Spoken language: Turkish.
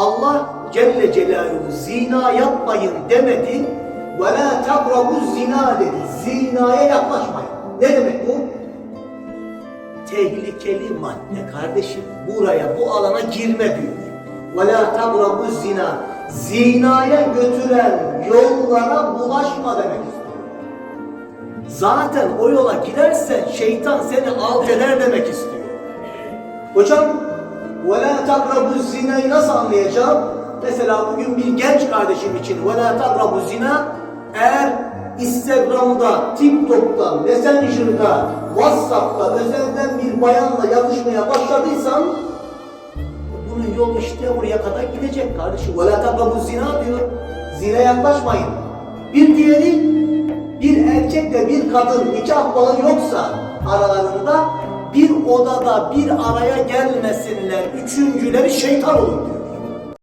Allah Celle Celaluhu zina yapmayın demedi. Ve la takrabu zina dedi. Zinaya yaklaşmayın. Ne demek bu? Tehlikeli madde kardeşim. Buraya bu alana girme diyor. Ve la takrabu zina. Zinaya götüren yollara bulaşma demek. Zaten o yola girersen şeytan seni alt eder demek istiyor. Hocam وَلَا تَقْرَبُ zinayı nasıl anlayacağım? Mesela bugün bir genç kardeşim için وَلَا تَقْرَبُ zina eğer Instagram'da, TikTok'ta, Messenger'da, Whatsapp'ta özelden bir bayanla yazışmaya başladıysan bunun yolu işte oraya kadar gidecek kardeşim. وَلَا تَقْرَبُ zina diyor. Zina yaklaşmayın. Bir diğeri bir erkekle bir kadın nikah bağı yoksa aralarında bir odada bir araya gelmesinler. Üçüncüleri şeytan olur diyor.